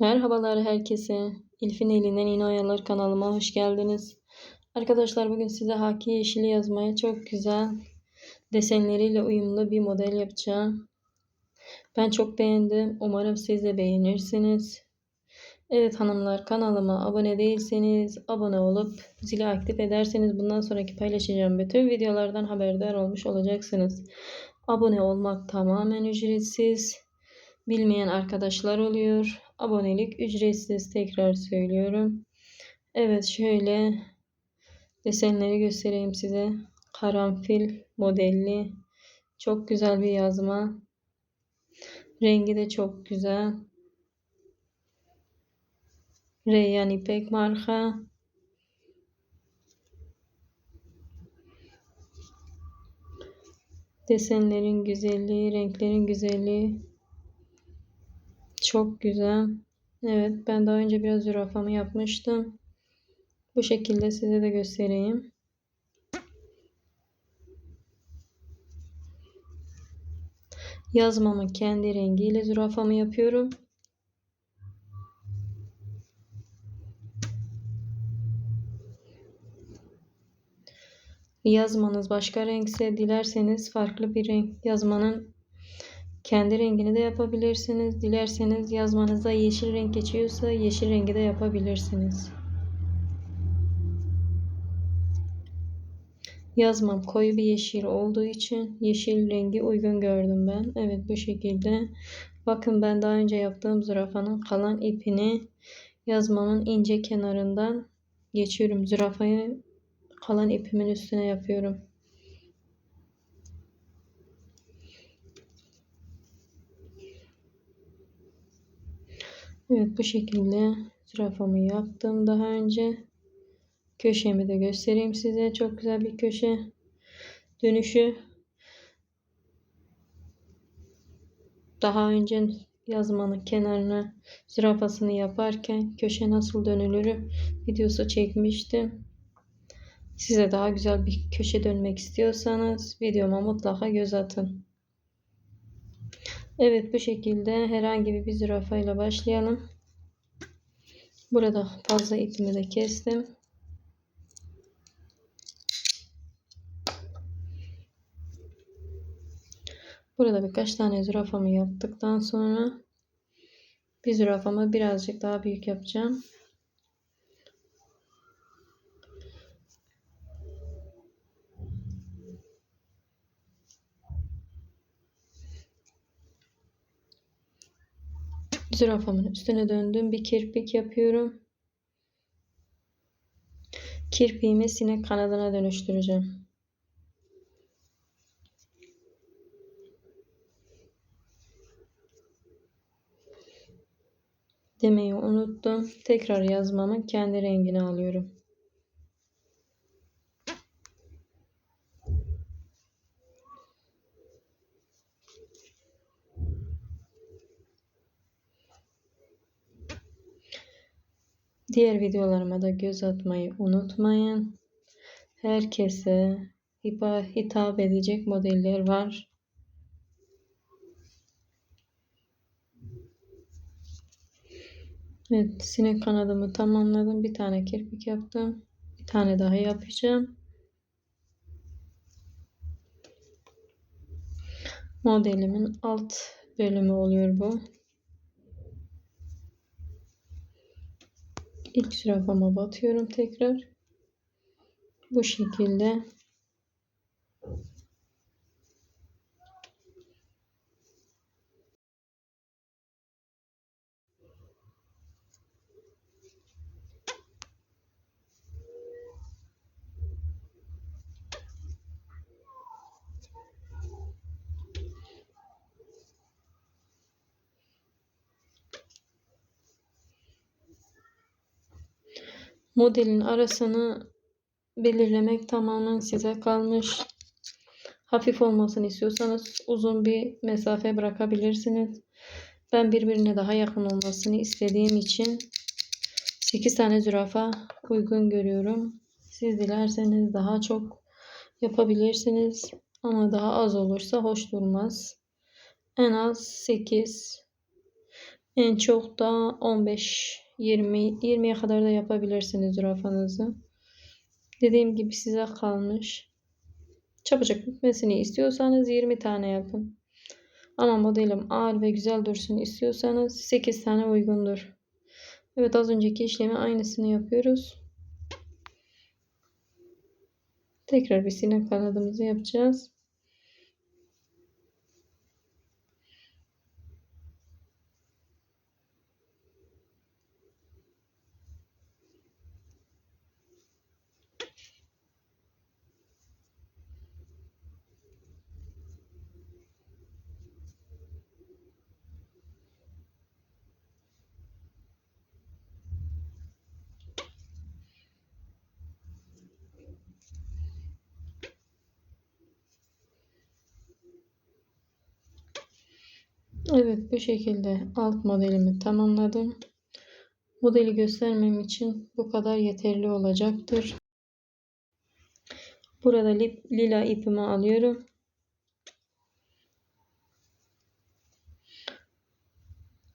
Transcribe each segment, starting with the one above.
Merhabalar herkese. İlfin elinden yeni oyalar kanalıma hoş geldiniz. Arkadaşlar bugün size haki yeşili yazmaya çok güzel desenleriyle uyumlu bir model yapacağım. Ben çok beğendim. Umarım siz de beğenirsiniz. Evet hanımlar kanalıma abone değilseniz abone olup zili aktif ederseniz bundan sonraki paylaşacağım bütün videolardan haberdar olmuş olacaksınız. Abone olmak tamamen ücretsiz. Bilmeyen arkadaşlar oluyor. Abonelik ücretsiz tekrar söylüyorum. Evet şöyle desenleri göstereyim size. Karanfil modelli. Çok güzel bir yazma. Rengi de çok güzel. Reyyan İpek marka. Desenlerin güzelliği, renklerin güzelliği çok güzel. Evet ben daha önce biraz zürafamı yapmıştım. Bu şekilde size de göstereyim. Yazmamın kendi rengiyle zürafamı yapıyorum. Yazmanız başka renkse dilerseniz farklı bir renk yazmanın kendi rengini de yapabilirsiniz. Dilerseniz yazmanızda yeşil renk geçiyorsa yeşil rengi de yapabilirsiniz. Yazmam koyu bir yeşil olduğu için yeşil rengi uygun gördüm ben. Evet bu şekilde. Bakın ben daha önce yaptığım zürafanın kalan ipini yazmamın ince kenarından geçiyorum. Zürafayı kalan ipimin üstüne yapıyorum. Evet bu şekilde zürafamı yaptım daha önce. Köşemi de göstereyim size. Çok güzel bir köşe dönüşü. Daha önce yazmanın kenarına zürafasını yaparken köşe nasıl dönülür videosu çekmiştim. Size daha güzel bir köşe dönmek istiyorsanız videoma mutlaka göz atın. Evet bu şekilde herhangi bir zürafa ile başlayalım. Burada fazla ipimi de kestim. Burada birkaç tane zürafamı yaptıktan sonra bir zürafamı birazcık daha büyük yapacağım. Zürafamın üstüne döndüm. Bir kirpik yapıyorum. Kirpiğimi sinek kanadına dönüştüreceğim. Demeyi unuttum. Tekrar yazmamın kendi rengini alıyorum. Diğer videolarıma da göz atmayı unutmayın. Herkese hitap edecek modeller var. Evet, sinek kanadımı tamamladım. Bir tane kirpik yaptım. Bir tane daha yapacağım. Modelimin alt bölümü oluyor bu. İlk zürafama batıyorum tekrar. Bu şekilde Modelin arasını belirlemek tamamen size kalmış. Hafif olmasını istiyorsanız uzun bir mesafe bırakabilirsiniz. Ben birbirine daha yakın olmasını istediğim için 8 tane zürafa uygun görüyorum. Siz dilerseniz daha çok yapabilirsiniz. Ama daha az olursa hoş durmaz. En az 8 En çok da 15 20 20'ye kadar da yapabilirsiniz zürafanızı. Dediğim gibi size kalmış. Çabucak bitmesini istiyorsanız 20 tane yapın. Ama modelim ağır ve güzel dursun istiyorsanız 8 tane uygundur. Evet az önceki işlemi aynısını yapıyoruz. Tekrar bir sinek kanadımızı yapacağız. Evet bu şekilde alt modelimi tamamladım. Modeli göstermem için bu kadar yeterli olacaktır. Burada lila ipimi alıyorum.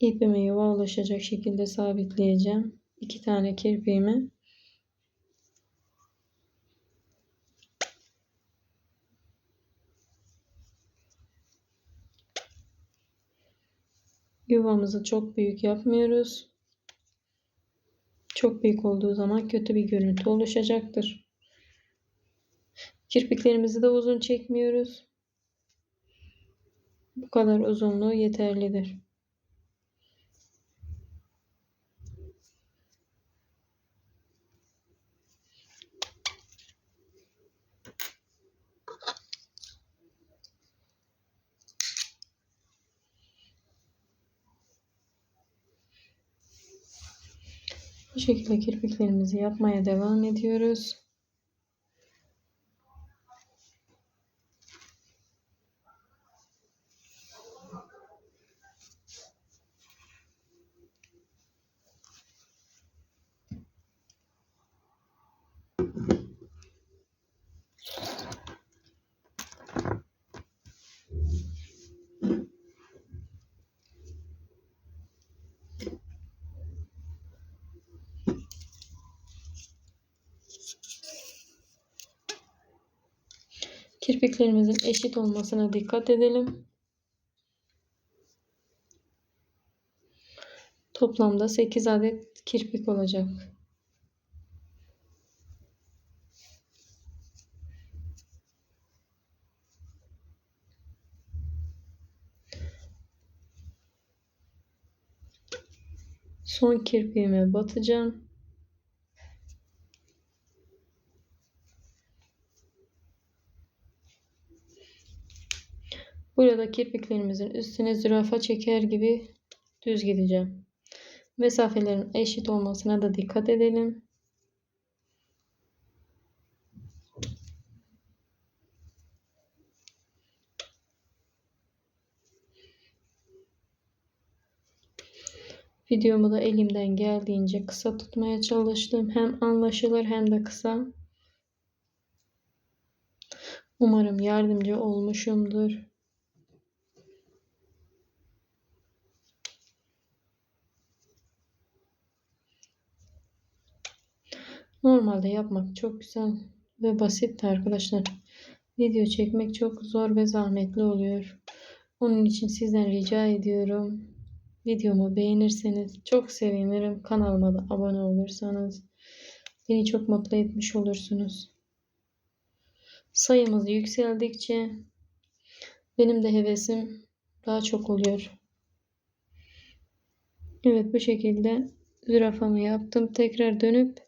İpimi yuva ulaşacak şekilde sabitleyeceğim. İki tane kirpiğimi Yuvamızı çok büyük yapmıyoruz. Çok büyük olduğu zaman kötü bir görüntü oluşacaktır. Kirpiklerimizi de uzun çekmiyoruz. Bu kadar uzunluğu yeterlidir. Bu şekilde kirpiklerimizi yapmaya devam ediyoruz. Kirpiklerimizin eşit olmasına dikkat edelim. Toplamda 8 adet kirpik olacak. Son kirpiğime batacağım. Burada kirpiklerimizin üstüne zürafa çeker gibi düz gideceğim. Mesafelerin eşit olmasına da dikkat edelim. Videomu da elimden geldiğince kısa tutmaya çalıştım. Hem anlaşılır hem de kısa. Umarım yardımcı olmuşumdur. Normalde yapmak çok güzel ve basitti arkadaşlar. Video çekmek çok zor ve zahmetli oluyor. Onun için sizden rica ediyorum. Videomu beğenirseniz çok sevinirim. Kanalıma da abone olursanız beni çok mutlu etmiş olursunuz. Sayımız yükseldikçe benim de hevesim daha çok oluyor. Evet bu şekilde zürafamı yaptım. Tekrar dönüp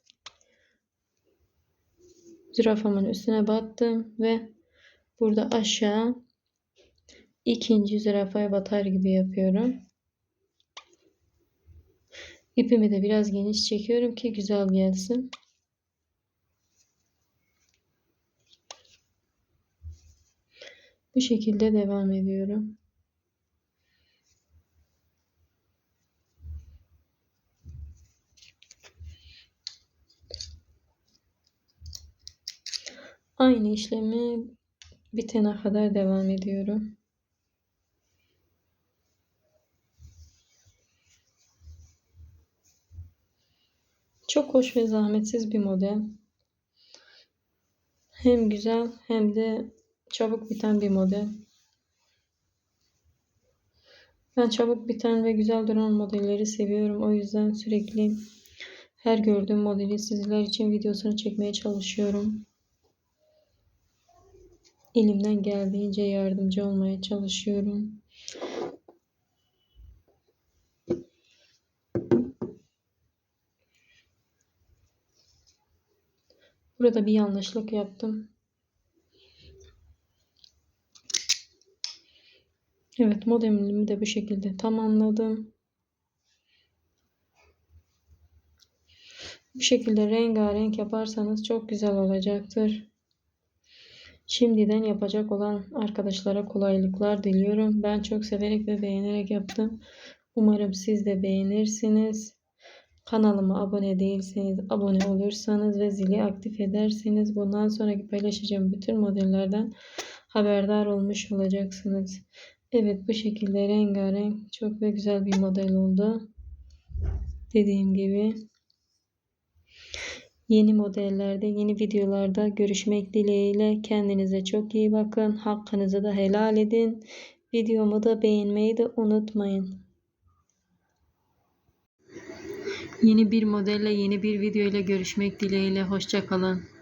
zürafamın üstüne battım ve burada aşağı ikinci zürafaya batar gibi yapıyorum. İpimi de biraz geniş çekiyorum ki güzel gelsin. Bu şekilde devam ediyorum. Aynı işlemi bitene kadar devam ediyorum. Çok hoş ve zahmetsiz bir model. Hem güzel hem de çabuk biten bir model. Ben çabuk biten ve güzel duran modelleri seviyorum. O yüzden sürekli her gördüğüm modeli sizler için videosunu çekmeye çalışıyorum. Elimden geldiğince yardımcı olmaya çalışıyorum. Burada bir yanlışlık yaptım. Evet modelimi de bu şekilde tamamladım. Bu şekilde rengarenk yaparsanız çok güzel olacaktır. Şimdiden yapacak olan arkadaşlara kolaylıklar diliyorum. Ben çok severek ve beğenerek yaptım. Umarım siz de beğenirsiniz. Kanalıma abone değilseniz abone olursanız ve zili aktif ederseniz bundan sonraki paylaşacağım bütün modellerden haberdar olmuş olacaksınız. Evet bu şekilde rengarenk çok ve güzel bir model oldu. Dediğim gibi yeni modellerde yeni videolarda görüşmek dileğiyle kendinize çok iyi bakın. Hakkınızı da helal edin. Videomu da beğenmeyi de unutmayın. Yeni bir modelle yeni bir video ile görüşmek dileğiyle. Hoşçakalın.